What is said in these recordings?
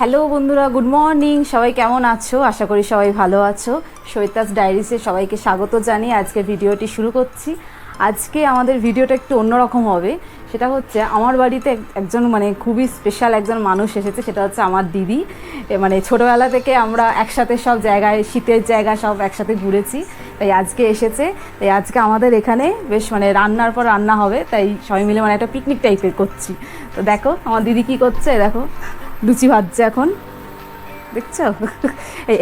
Hello বন্ধুরা, good morning. সবাই কেমন আছো? আশা করি সবাই ভালো আছো। সৈতাস ডায়েরিসে সবাইকে স্বাগত জানিয়ে আজকে ভিডিওটি শুরু করছি। আজকে আমাদের ভিডিওটা একটু অন্যরকম হবে। সেটা হচ্ছে, আমার বাড়িতে এক- একজন মানে খুবই স্পেশাল একজন মানুষ এসেছে, সেটা হচ্ছে আমার দিদি। মানে ছোটোবেলা থেকে আমরা একসাথে সব জায়গায়, শীতের জায়গা সব একসাথে ঘুরেছি। তাই আজকে এসেছে। তাই আজকে আমাদের এখানে বেশ মানে রান্নার পর রান্না হবে। তাই সবাই মিলে মানে একটা পিকনিক টাইপের করছি। তো দেখো, আমার দিদি কি করছে, দেখো। লুচি ভাজছে এখন। দেখছ?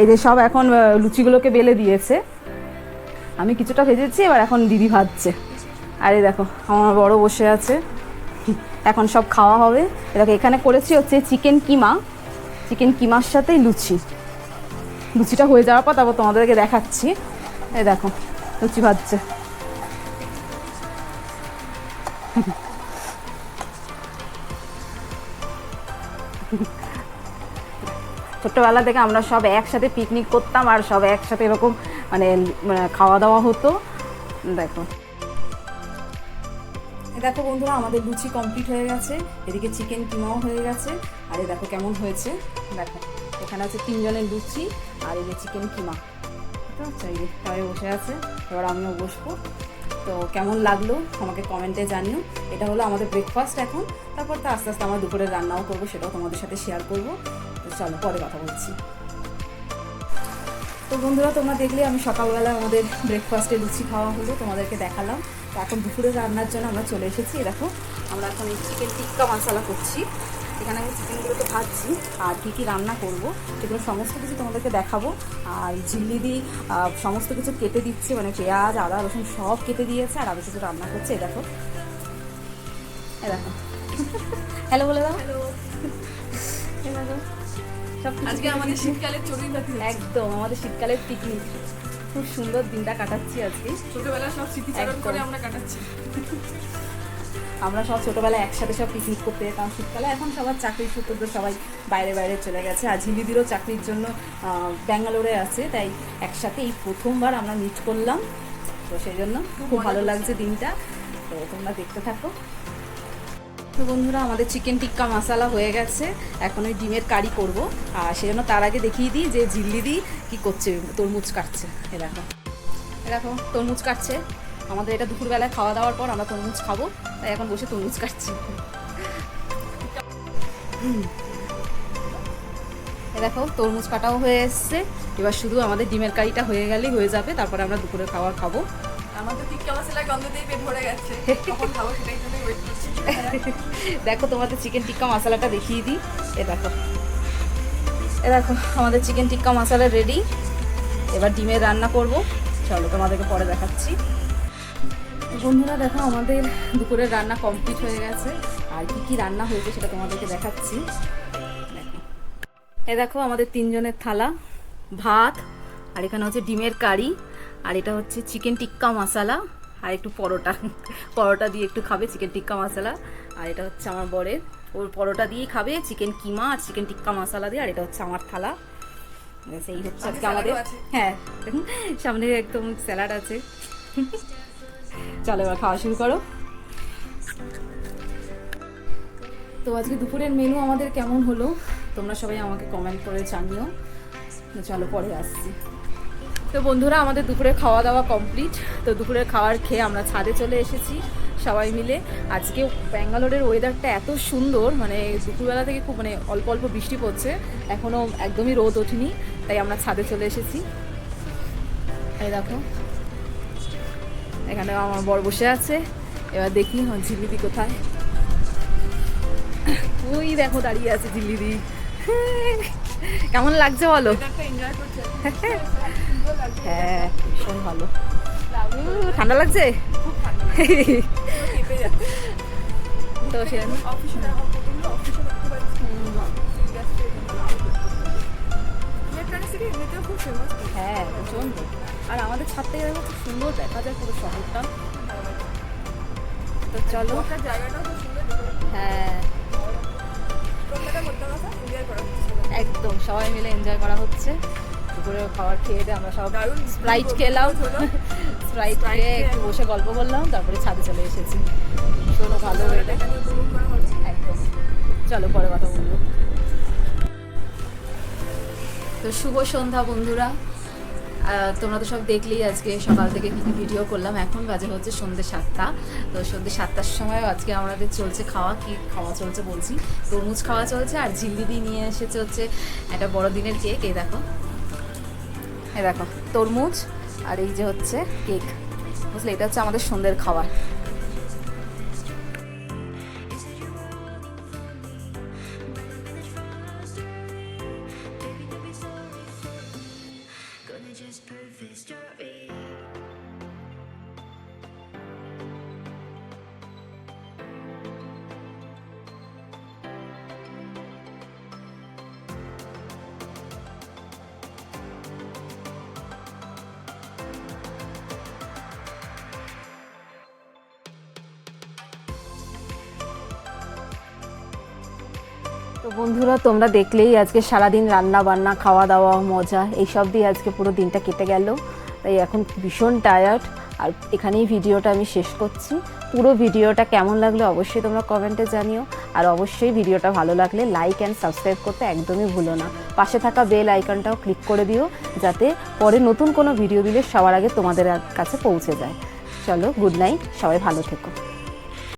এই যে সব এখন লুচিগুলোকে বেলে দিয়েছে। আমি কিছুটা ভেজেছি, এবার এখন দিদি ভাজছে। আরে দেখো, আমার বড় বসে আছে। এখন সব খাওয়া হবে। দেখো, এখানে করেছি হচ্ছে চিকেন কিমা। চিকেন কিমার সাথেই লুচি। লুচিটা হয়ে যাওয়ার পর তারপর তোমাদেরকে দেখাচ্ছি। এই দেখো, লুচি ভাজছে। ছোট্টবেলা থেকে আমরা সব একসাথে পিকনিক করতাম আর সব একসাথে এরকম মানে মানে খাওয়া দাওয়া হতো। দেখো। দেখো বন্ধুরা, আমাদের লুচি কমপ্লিট হয়ে গেছে। এদিকে চিকেন কিমাও হয়ে গেছে। আর এই দেখো কেমন হয়েছে। দেখো, এখানে আছে তিনজনের লুচি আর এই যে চিকেন কিমা। যে, সবাই বসে আছে। এবার আমিও বসবো। তো কেমন লাগল আমাকে কমেন্টে জানিও। এটা হলো আমাদের ব্রেকফাস্ট এখন। তারপর তো আস্তে আস্তে আমার দুপুরে রান্নাও করব, সেটাও তোমাদের সাথে শেয়ার করব। তো চলো পরে কথা বলছি। তো বন্ধুরা তোমরা দেখলে আমি সকালবেলা আমাদের ব্রেকফাস্টে লুচি খাওয়া হলো তোমাদেরকে দেখালাম। তো এখন দুপুরে রান্নার জন্য আমরা চলে এসেছি। দেখো আমরা এখন চিকেন টিক্কা মশলা করছি। এখানে আমি চিকেনগুলোকে ভাজছি আর কী কী রান্না করব সেগুলো সমস্ত কিছু তোমাদেরকে দেখাবো। আর ঝিল্লি দিয়ে সমস্ত কিছু কেটে দিচ্ছে মানে পেঁয়াজ আদা রসুন সব কেটে দিয়েছে আর আমি শুধু রান্না করছে এই দেখো। এই দেখো। হ্যালো বলে দাও। কিছু আজকে আমাদের। একদম আমাদের শীতকালের পিকনিক খুব সুন্দর দিনটা কাটাচ্ছি আজকে। ছোটবেলা সব স্মৃতিচারণ করে আমরা কাটাচ্ছি। আমরা সব ছোটবেলায় একসাথে সব পিকনিক করতে যেতাম। শীতকালে এখন সবার চাকরির সূত্রে সবাই বাইরে বাইরে চলে গেছে। আর ঝিলিদিরও চাকরির জন্য ব্যাঙ্গালোরে আছে। তাই একসাথে এই প্রথমবার আমরা মিট করলাম। তো সেই জন্য খুব ভালো লাগছে দিনটা। তো তোমরা দেখতে থাকো। তো বন্ধুরা, আমাদের চিকেন টিক্কা মশালা হয়ে গেছে। এখন ওই ডিমের কারি করব। আর সেজন্য তার আগে দেখিয়ে দিই যে ঝিল্লি দি কী করছে, তরমুজ কাটছে। এ দেখো। দেখো, তরমুজ কাটছে। আমাদের এটা দুপুরবেলায় খাওয়া দাওয়ার পর আমরা তরমুজ খাব। তাই এখন বসে তরমুজ কাটছি। এ দেখো, তরমুজ কাটাও হয়ে এসছে। এবার শুধু আমাদের ডিমের কারিটা হয়ে গেলেই হয়ে যাবে। তারপরে আমরা দুপুরে খাবার খাব। দেখো, তোমাদের চিকেন টিক্কা মশলাটা দেখিয়ে দিই। এ দেখো। এ দেখো, আমাদের চিকেন টিক্কা মশলা রেডি এবার ডিমের রান্না করব। চলো, তোমাদেরকে পরে দেখাচ্ছি। বন্ধুরা, দেখো, আমাদের দুপুরের রান্না কমপ্লিট হয়ে গেছে। আর কি কি রান্না হয়েছে সেটা তোমাদেরকে দেখাচ্ছি। এ দেখো, আমাদের তিনজনের থালা, ভাত, আর এখানে হচ্ছে ডিমের কারি। আর এটা হচ্ছে চিকেন টিক্কা মশালা আর একটু পরোটা। পরোটা দিয়ে একটু খাবে চিকেন টিক্কা মশালা। আর এটা হচ্ছে আমার বরের। ওর পরোটা দিয়েই খাবে চিকেন কিমা আর চিকেন টিক্কা মশালা দিয়ে। আর এটা হচ্ছে আমার থালা। সেই হচ্ছে আজকে আমাদের হ্যাঁ সামনে একদম স্যালাড আছে। চলো এবার খাওয়া শুরু করো। তো আজকে দুপুরের মেনু আমাদের কেমন হলো? তোমরা সবাই আমাকে কমেন্ট করে জানিও। চলো পরে আসছি। তো বন্ধুরা আমাদের দুপুরে খাওয়া দাওয়া কমপ্লিট তো দুপুরের খাবার খেয়ে আমরা ছাদে চলে এসেছি সবাই মিলে। আজকে ব্যাঙ্গালোরের ওয়েদারটা এত সুন্দর মানে দুপুরবেলা থেকে খুব মানে অল্প অল্প বৃষ্টি পড়ছে। এখনও একদমই রোদ ওঠেনি তাই আমরা ছাদে চলে এসেছি। এই দেখো এখানে আমার বর বসে আছে। এবার দেখি ঝিলিদি কোথায়। ওই দেখো দাঁড়িয়ে আছে ঝিলিদি কেমন লাগছে বলো? এনজয় হ্যাঁ ভীষণ ভালো। ঠান্ডা লাগছে? তো সে হ্যাঁ প্রচণ্ড আর আমাদের ছাদ থেকে দেখো খুব সুন্দর দেখা যায় পুরো শহরটা। তো চলো। হ্যাঁ। একদম সবাই মিলে এনজয় করা হচ্ছে। দুপুরে খাবার খেয়ে দিয়ে আমরা সব স্প্রাইট খেলাম। স্প্রাইট খেয়ে একটু বসে গল্প করলাম তারপরে ছাদে চলে এসেছি। ভীষণ ভালো একদম। চলো পরে কথা বলব। তো শুভ সন্ধ্যা বন্ধুরা। তোমরা তো সব দেখলেই আজকে সকাল থেকে কি কি ভিডিও করলাম। এখন বাজে হচ্ছে সন্ধ্যে সাতটা। তো সন্ধ্যে সাতটার সময় আজকে আমাদের চলছে খাওয়া কি খাওয়া চলছে বলছি। তরমুজ খাওয়া চলছে আর ঝিল্লিদি নিয়ে এসেছে হচ্ছে একটা বড়দিনের কেক এই দেখো। এই দেখো তরমুজ আর এই যে হচ্ছে কেক। বুঝলে এটা হচ্ছে আমাদের সন্ধ্যের খাবার। বন্ধুরা, তোমরা দেখলেই আজকে সারাদিন রান্না বান্না, খাওয়া দাওয়া, মজা, এইসব দিয়ে আজকে পুরো দিনটা কেটে গেল। তাই এখন ভীষণ টায়ার্ড আর এখানেই ভিডিওটা আমি শেষ করছি। পুরো ভিডিওটা কেমন লাগল অবশ্যই তোমরা কমেন্টে জানিও। আর অবশ্যই ভিডিওটা ভালো লাগলে লাইক অ্যান্ড সাবস্ক্রাইব করতে একদমই ভুলো না। পাশে থাকা বেল আইকনটাও ক্লিক করে দিও, যাতে পরে নতুন কোনো ভিডিও দিলে সবার আগে তোমাদের কাছে পৌঁছে যায়। চলো গুড নাইট সবাই ভালো থেকো।